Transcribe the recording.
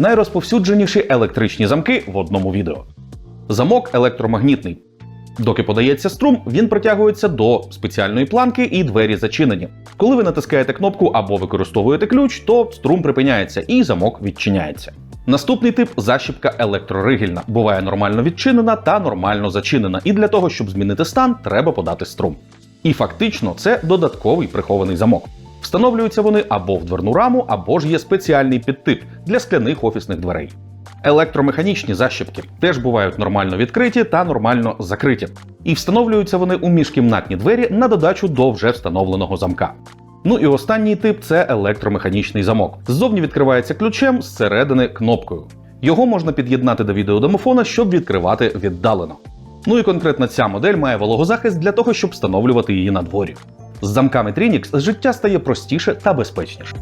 Найрозповсюдженіші електричні замки в одному відео. Замок електромагнітний. Доки подається струм, він притягується до спеціальної планки і двері зачинені. Коли ви натискаєте кнопку або використовуєте ключ, то струм припиняється і замок відчиняється. Наступний тип защіпка електроригільна. Буває нормально відчинена та нормально зачинена. І для того, щоб змінити стан, треба подати струм. І фактично це додатковий прихований замок. Встановлюються вони або в дверну раму, або ж є спеціальний підтип для скляних офісних дверей. Електромеханічні защіпки теж бувають нормально відкриті та нормально закриті. І встановлюються вони у міжкімнатні двері на додачу до вже встановленого замка. Ну і останній тип це електромеханічний замок. Ззовні відкривається ключем, зсередини кнопкою. Його можна під'єднати до відеодомофона, щоб відкривати віддалено. Ну і конкретно ця модель має вологозахист для того, щоб встановлювати її на дворі. З замками Trinix життя стає простіше та безпечніше.